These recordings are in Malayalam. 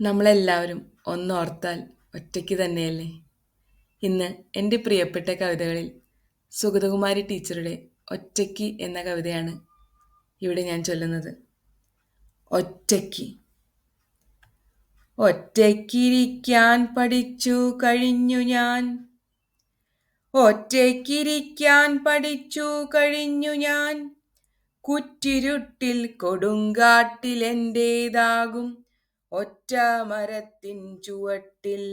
നമ്മളെല്ലാവരും ഒന്നോർത്താൽ ഒറ്റയ്ക്ക് തന്നെയല്ലേ? ഇന്ന് എന്റെ പ്രിയപ്പെട്ട കവിതകളിൽ സുഗതകുമാരി ടീച്ചറുടെ ഒറ്റയ്ക്ക് എന്ന കവിതയാണ് ഇവിടെ ഞാൻ ചൊല്ലുന്നത്. ഒറ്റയ്ക്ക്. ഒറ്റയ്ക്കിരിക്കാൻ പഠിച്ചു കഴിഞ്ഞു ഞാൻ. ഒറ്റയ്ക്കിരിക്കാൻ പഠിച്ചു കഴിഞ്ഞു ഞാൻ. കുറ്റിരുട്ടിൽ കൊടുങ്കാട്ടിലെന്റേതാകും ഒറ്റ മരത്തിൻ ചുവട്ടിൽ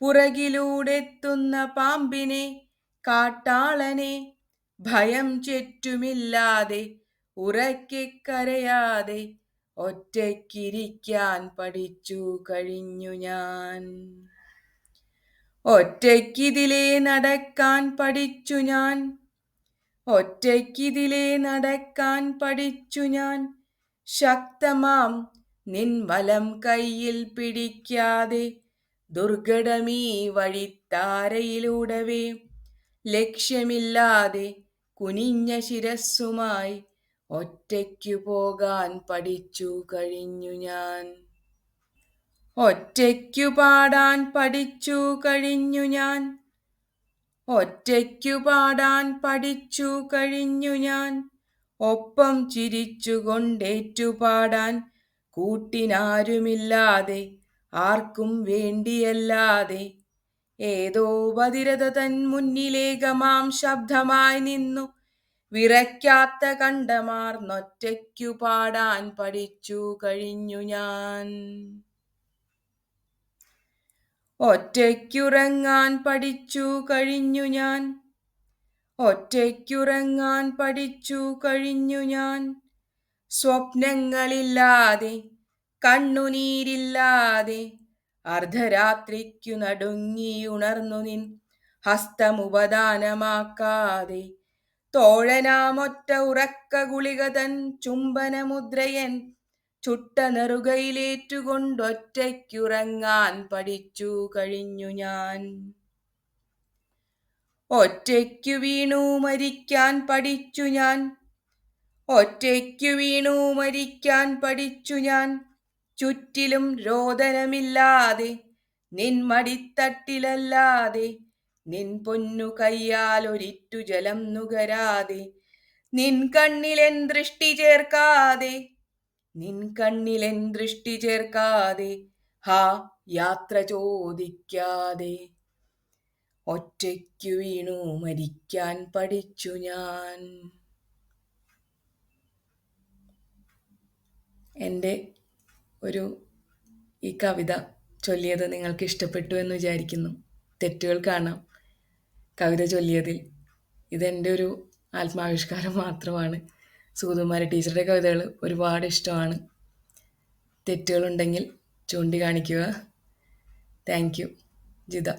പുറകിലൂടെത്തുന്ന പാമ്പിനെ കാട്ടാളനെ ഭയം ചെറ്റുമില്ലാതെ ഉറക്കെ കരയാതെ ഒറ്റയ്ക്കിരിക്കാൻ പഠിച്ചു കഴിഞ്ഞു ഞാൻ. ഒറ്റയ്ക്കിതിലെ നടക്കാൻ പഠിച്ചു ഞാൻ. ഒറ്റയ്ക്കിതിലെ നടക്കാൻ പഠിച്ചു ഞാൻ. ശക്തമാം നിൻ വലം കയ്യിൽ പിടിക്കാതെ ദുർഘടമീ വഴിത്താരയിലൂടവേ. ലക്ഷ്യമില്ലാതെ കുനിഞ്ഞ ശിരസ്സുമായി ഒറ്റയ്ക്കു പോകാൻ പഠിച്ചു കഴിഞ്ഞു ഞാൻ. ഒറ്റയ്ക്കു പാടാൻ പഠിച്ചു കഴിഞ്ഞു ഞാൻ. ഒറ്റയ്ക്കു പാടാൻ പഠിച്ചു കഴിഞ്ഞു ഞാൻ. ഒപ്പം ചിരിച്ചുകൊണ്ടേറ്റു പാടാൻ കൂട്ടിനാരുമില്ലാതെ ആർക്കും വേണ്ടിയല്ലാതെ ഏതോ ബതിരത തൻ മുന്നിലേകമാം ശബ്ദമായി നിന്നു. വിറയ്ക്കാത്ത കണ്ടമാർ നൊറ്റയ്ക്കു പാടാൻ പഠിച്ചു കഴിഞ്ഞു ഞാൻ. ഒറ്റയ്ക്കുറങ്ങാൻ പഠിച്ചു കഴിഞ്ഞു ഞാൻ. ഒറ്റയ്ക്കുറങ്ങാൻ പഠിച്ചു കഴിഞ്ഞു ഞാൻ. സ്വപ്നങ്ങളില്ലാതെ കണ്ണുനീരില്ലാതെ അർദ്ധരാത്രിക്കു നടുങ്ങിയുണർന്നു നിൻ ഹസ്തമുപദാനമാക്കാതെ. തോഴനാമൊറ്റ ഉറക്ക ഗുളിക തൻ ചുംബനമുദ്രയൻ ചുട്ട നെറുകയിലേറ്റുകൊണ്ടൊറ്റയ്ക്കുറങ്ങാൻ പഠിച്ചു കഴിഞ്ഞു ഞാൻ. ഒറ്റയ്ക്കു വീണു മരിക്കാൻ പഠിച്ചു ഞാൻ. ഒറ്റയ്ക്കു വീണു മരിക്കാൻ പഠിച്ചു ഞാൻ. ചുറ്റിലും രോദനമില്ലാതെ നിൻ മടിത്തട്ടിലല്ലാതെ നിൻ പൊന്നു കയ്യാൽ ഒരിറ്റു ജലം നുകരാതെ നിൻ കണ്ണിലെൻ ദൃഷ്ടി ചേർക്കാതെ നിൻ കണ്ണിലെൻ ദൃഷ്ടി ചേർക്കാതെ ഹാ യാത്ര ചോദിക്കാതെ. ഒറ്റയ്ക്കു വീണു മരിക്കാൻ പഠിച്ചു ഞാൻ. എന്റെ ഒരു ഈ കവിത ചൊല്ലിയത് നിങ്ങൾക്ക് ഇഷ്ടപ്പെട്ടു എന്ന് വിചാരിക്കുന്നു. തെറ്റുകൾ കാണാം. കവിത ചൊല്ലിയതിൽ ഇതെന്റെ ഒരു ആത്മാവിഷ്കാരം മാത്രമാണ്. സുഗതകുമാരി ടീച്ചറുടെ കവിതകൾ ഒരുപാട് ഇഷ്ടമാണ്. തെറ്റുകളുണ്ടെങ്കിൽ ചൂണ്ടിക്കാണിക്കുക. Thank you. ജിത.